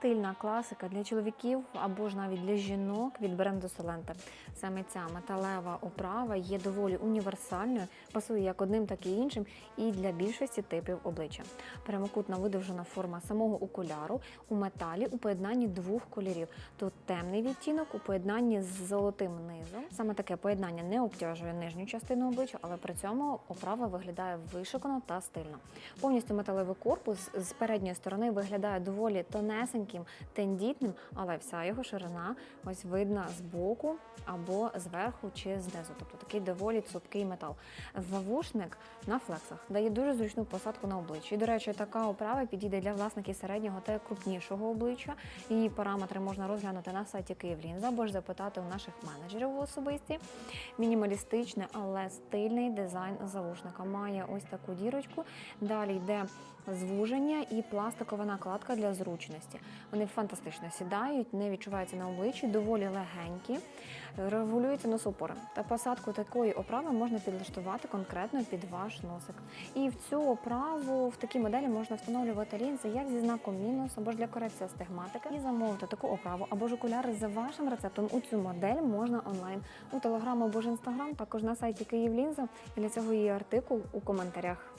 стильна класика для чоловіків або ж навіть для жінок від бренду Солента. Саме ця металева оправа є доволі універсальною, пасує як одним, так і іншим, і для більшості типів обличчя. Прямокутна видовжена форма самого окуляру у металі у поєднанні двох кольорів. Тут темний відтінок у поєднанні з золотим низом. Саме таке поєднання не обтяжує нижню частину обличчя, але при цьому оправа виглядає вишукано та стильно. Повністю металевий корпус з передньої сторони виглядає доволі тонесеньким, тендітним, але вся його ширина ось видна з боку або зверху чи знизу. Тобто такий доволі цупкий метал. Завушник на флексах дає дуже зручну посадку на обличчі. І, до речі, така оправа підійде для власників середнього та крупнішого обличчя. Її параметри можна розглянути на сайті Київлінза або ж запитати у наших менеджерів у особисті. Мінімалістичний, але стильний дизайн завушника. Має ось таку дірочку. Далі йде звуження і пластикова накладка для зручності. Вони фантастично сідають, не відчуваються на обличчі, доволі легенькі, регулюються носопори. Та посадку такої оправи можна підлаштувати конкретно під ваш носик. І в цю оправу в такій моделі можна встановлювати лінзи як зі знаком мінус або ж для корекції астигматики. І замовити таку оправу або ж окуляри за вашим рецептом у цю модель можна онлайн у телеграм або ж інстаграм, також на сайті Київлінза. Для цього є артикул у коментарях.